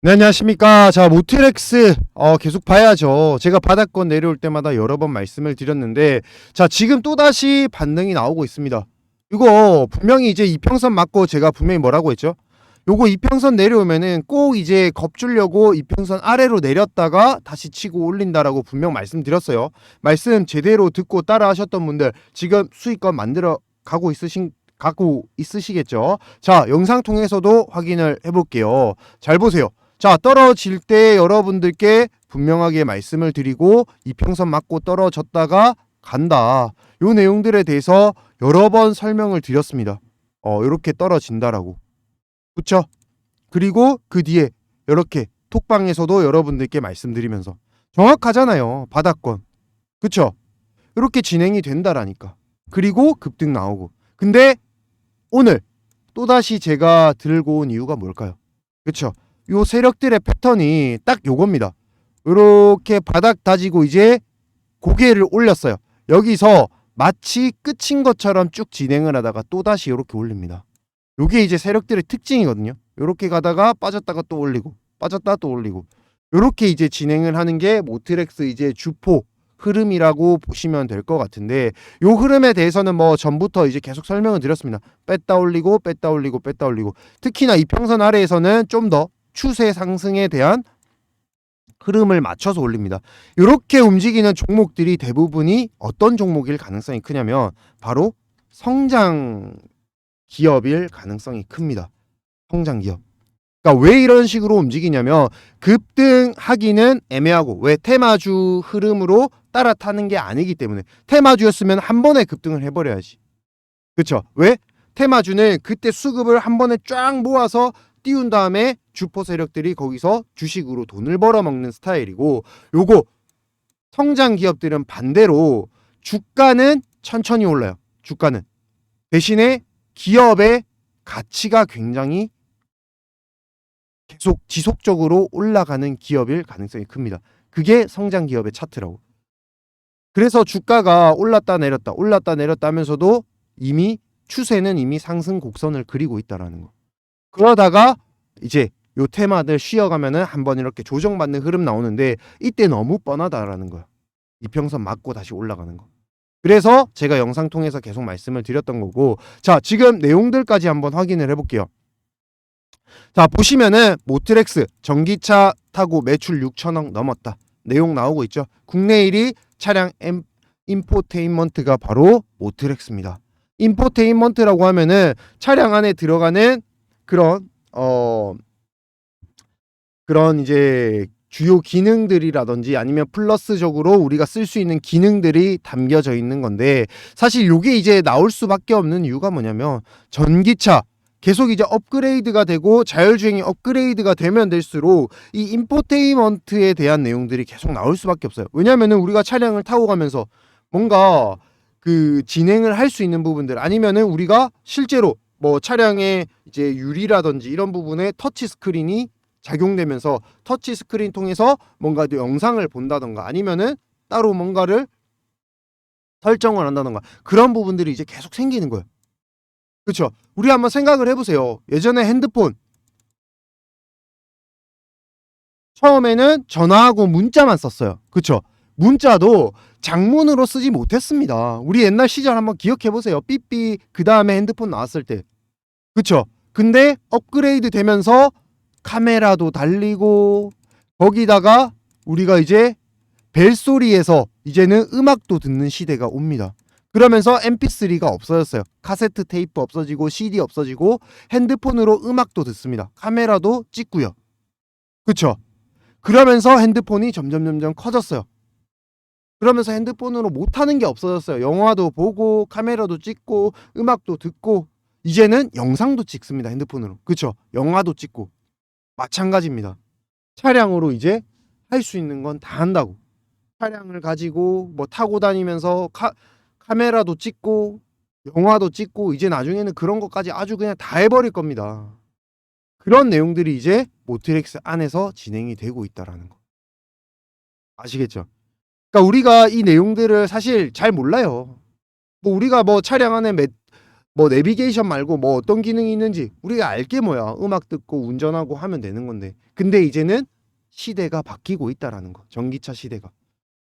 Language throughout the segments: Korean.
네, 안녕하십니까. 자, 모트렉스, 어, 계속 봐야죠. 제가 바닥권 내려올 때마다 여러 번 말씀을 드렸는데, 자, 지금 또다시 반등이 나오고 있습니다. 이거 분명히 이제 이평선 맞고 제가 분명히 뭐라고 했죠? 요거 이평선 내려오면은 꼭 이제 겁주려고 이평선 아래로 내렸다가 다시 치고 올린다라고 분명 말씀드렸어요. 말씀 제대로 듣고 따라 하셨던 분들 지금 수익권 만들어 가고 있으신, 가고 있으시겠죠? 자, 영상 통해서도 확인을 해볼게요. 잘 보세요. 자, 떨어질 때 여러분들께 분명하게 말씀을 드리고 이평선 맞고 떨어졌다가 간다. 요 내용들에 대해서 여러 번 설명을 드렸습니다. 어, 요렇게 떨어진다라고. 그쵸? 그리고 그 뒤에 이렇게 톡방에서도 여러분들께 말씀드리면서 정확하잖아요. 바닥권. 그쵸? 이렇게 진행이 된다라니까. 그리고 급등 나오고. 근데 오늘 또다시 제가 들고 온 이유가 뭘까요? 그쵸? 요 세력들의 패턴이 딱 요겁니다. 요렇게 바닥 다지고 이제 고개를 올렸어요. 여기서 마치 끝인 것처럼 쭉 진행을 하다가 또다시 요렇게 올립니다. 요게 이제 세력들의 특징이거든요. 요렇게 가다가 빠졌다가 또 올리고 빠졌다가 또 올리고 요렇게 이제 진행을 하는 게 모트렉스 이제 주포 흐름이라고 보시면 될 것 같은데 요 흐름에 대해서는 뭐 전부터 이제 계속 설명을 드렸습니다. 뺐다 올리고 뺐다 올리고 뺐다 올리고 특히나 이평선 아래에서는 좀 더 추세 상승에 대한 흐름을 맞춰서 올립니다. 이렇게 움직이는 종목들이 대부분이 어떤 종목일 가능성이 크냐면 바로 성장 기업일 가능성이 큽니다. 성장 기업. 그러니까 왜 이런 식으로 움직이냐면 급등하기는 애매하고 왜 테마주 흐름으로 따라 타는 게 아니기 때문에 테마주였으면 한 번에 급등을 해버려야지. 그렇죠? 왜? 테마주는 그때 수급을 한 번에 쫙 모아서 띄운 다음에 주포 세력들이 거기서 주식으로 돈을 벌어먹는 스타일이고 요거 성장 기업들은 반대로 주가는 천천히 올라요. 주가는 대신에 기업의 가치가 굉장히 계속 지속적으로 올라가는 기업일 가능성이 큽니다. 그게 성장 기업의 차트라고. 그래서 주가가 올랐다 내렸다 올랐다 내렸다 하면서도 이미 추세는 이미 상승 곡선을 그리고 있다라는 거. 그러다가 이제 요 테마들 쉬어가면은 한번 이렇게 조정받는 흐름 나오는데 이때 너무 뻔하다라는 거야. 이평선 맞고 다시 올라가는 거. 그래서 제가 영상 통해서 계속 말씀을 드렸던 거고 자 지금 내용들까지 한번 확인을 해볼게요. 자 보시면은 모트렉스 전기차 타고 매출 6천억 넘었다. 내용 나오고 있죠. 국내 1위 차량 엠, 인포테인먼트가 바로 모트렉스입니다. 인포테인먼트라고 하면은 차량 안에 들어가는 그런 어 그런 이제 주요 기능들이라든지 아니면 플러스적으로 우리가 쓸 수 있는 기능들이 담겨져 있는 건데 사실 요게 이제 나올 수밖에 없는 이유가 뭐냐면 전기차 계속 이제 업그레이드가 되고 자율주행이 업그레이드가 되면 될수록 이 인포테인먼트에 대한 내용들이 계속 나올 수밖에 없어요. 왜냐면은 우리가 차량을 타고 가면서 뭔가 그 진행을 할 수 있는 부분들 아니면은 우리가 실제로 뭐 차량의 이제 유리라든지 이런 부분에 터치 스크린이 작용되면서 터치 스크린 통해서 뭔가 또 영상을 본다던가 아니면은 따로 뭔가를 설정을 한다던가 그런 부분들이 이제 계속 생기는 거예요. 그렇죠? 우리 한번 생각을 해보세요. 예전에 핸드폰 처음에는 전화하고 문자만 썼어요. 그렇죠? 문자도 장문으로 쓰지 못했습니다. 우리 옛날 시절 한번 기억해 보세요. 삐삐 그 다음에 핸드폰 나왔을 때, 그렇죠? 근데 업그레이드 되면서 카메라도 달리고 거기다가 우리가 이제 벨소리에서 이제는 음악도 듣는 시대가 옵니다. 그러면서 MP3가 없어졌어요. 카세트 테이프 없어지고 CD 없어지고 핸드폰으로 음악도 듣습니다. 카메라도 찍고요. 그쵸? 그러면서 핸드폰이 점점 점점 커졌어요. 그러면서 핸드폰으로 못하는 게 없어졌어요. 영화도 보고 카메라도 찍고 음악도 듣고 이제는 영상도 찍습니다. 핸드폰으로. 그쵸? 영화도 찍고 마찬가지입니다. 차량으로 이제 할 수 있는 건 다 한다고. 차량을 가지고 뭐 타고 다니면서 카, 카메라도 찍고 영화도 찍고 이제 나중에는 그런 것까지 아주 그냥 다 해버릴 겁니다. 그런 내용들이 이제 모트렉스 안에서 진행이 되고 있다라는 거. 아시겠죠? 그러니까 우리가 이 내용들을 사실 잘 몰라요. 뭐 우리가 뭐 차량 안에 몇, 뭐 내비게이션 말고 뭐 어떤 기능이 있는지 우리가 알게 뭐야. 음악 듣고 운전하고 하면 되는 건데. 근데 이제는 시대가 바뀌고 있다라는 거. 전기차 시대가.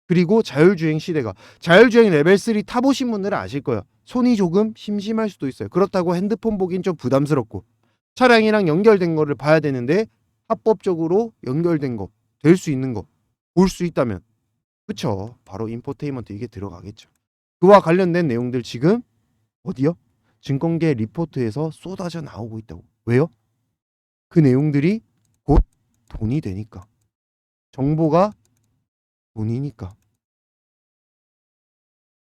그리고 자율주행 시대가. 자율주행 레벨 3 타보신 분들은 아실 거예요. 손이 조금 심심할 수도 있어요. 그렇다고 핸드폰 보긴 좀 부담스럽고. 차량이랑 연결된 거를 봐야 되는데 합법적으로 연결된 거, 될 수 있는 거, 볼 수 있다면 그쵸? 바로 인포테인먼트 이게 들어가겠죠. 그와 관련된 내용들 지금 어디요? 증권계 리포트에서 쏟아져 나오고 있다고. 왜요? 그 내용들이 곧 돈이 되니까. 정보가 돈이니까.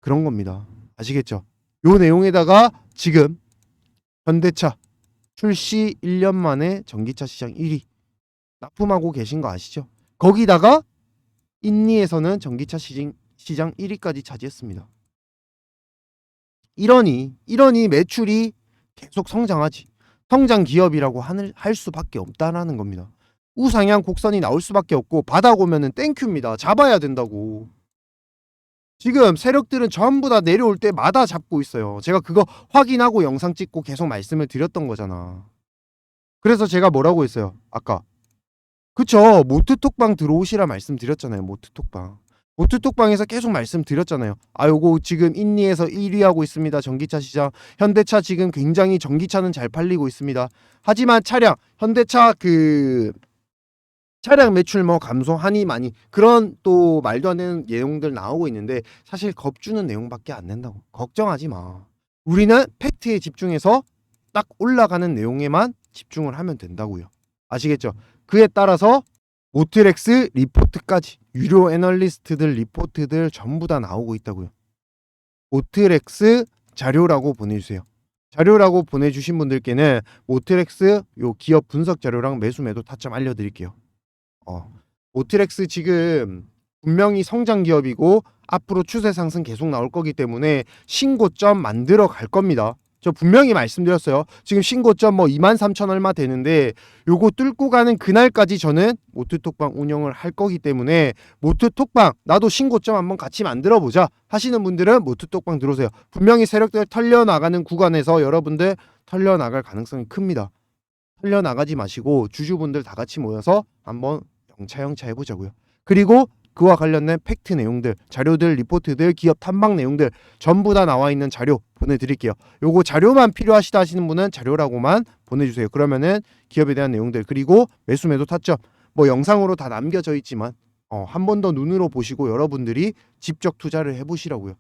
그런 겁니다. 아시겠죠? 요 내용에다가 지금 현대차 출시 1년 만에 전기차 시장 1위 납품하고 계신 거 아시죠? 거기다가 인니에서는 전기차 시장, 시장 1위까지 차지했습니다. 이러니 이러니 매출이 계속 성장하지. 성장 기업이라고 할 수밖에 없다라는 겁니다. 우상향 곡선이 나올 수밖에 없고 바닥 오면은 땡큐입니다. 잡아야 된다고. 지금 세력들은 전부 다 내려올 때마다 잡고 있어요. 제가 그거 확인하고 영상 찍고 계속 말씀을 드렸던 거잖아. 그래서 제가 뭐라고 했어요? 아까 그쵸. 모트톡방 들어오시라 말씀드렸잖아요 모트톡방. 모트톡방에서 계속 말씀드렸잖아요. 아 요거 지금 인니에서 1위 하고 있습니다 전기차 시장. 현대차 지금 굉장히 전기차는 잘 팔리고 있습니다. 하지만 차량 현대차 그 차량 매출 뭐 감소하니 많이 그런 또 말도 안 되는 내용들 나오고 있는데 사실 겁주는 내용밖에 안 된다고. 걱정하지 마. 우리는 팩트에 집중해서 딱 올라가는 내용에만 집중을 하면 된다고요. 아시겠죠 그에 따라서 모트렉스 리포트까지 유료 애널리스트들 리포트들 전부 다 나오고 있다고요. 모트렉스 자료라고 보내주세요. 자료라고 보내주신 분들께는 모트렉스 요 기업 분석 자료랑 매수 매도 타점 알려드릴게요. 어, 모트렉스 지금 분명히 성장 기업이고 앞으로 추세 상승 계속 나올 거기 때문에 신고점 만들어 갈 겁니다. 저 분명히 말씀드렸어요. 지금 신고점 뭐 2만 3천 얼마 되는데 요거 뚫고 가는 그날까지 저는 모트톡방 운영을 할 거기 때문에 모트톡방 나도 신고점 한번 같이 만들어 보자 하시는 분들은 모트톡방 들어오세요. 분명히 세력들 털려 나가는 구간에서 여러분들 털려 나갈 가능성이 큽니다. 털려 나가지 마시고 주주분들 다 같이 모여서 한번 영차 영차 해보자고요. 그리고 그와 관련된 팩트 내용들, 자료들, 리포트들, 기업 탐방 내용들 전부 다 나와 있는 자료 보내드릴게요. 요거 자료만 필요하시다 하시는 분은 자료라고만 보내주세요. 그러면은 기업에 대한 내용들 그리고 매수 매도 타점 뭐 영상으로 다 남겨져 있지만 어, 한 번 더 눈으로 보시고 여러분들이 직접 투자를 해보시라고요.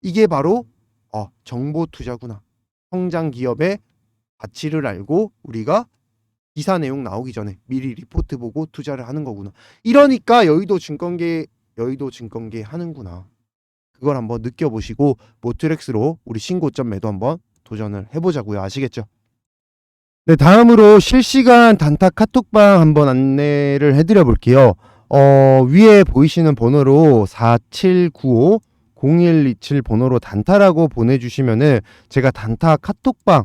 이게 바로 어, 정보 투자구나. 성장 기업의 가치를 알고 우리가 기사 내용 나오기 전에 미리 리포트 보고 투자를 하는 거구나. 이러니까 여의도 증권계 여의도 증권계 하는구나. 그걸 한번 느껴보시고 모트렉스로 우리 신고점 매도 한번 도전을 해보자고요. 아시겠죠? 네, 다음으로 실시간 단타 카톡방 한번 안내를 해드려 볼게요. 어, 위에 보이시는 번호로 4795 0127 번호로 단타라고 보내주시면은 제가 단타 카톡방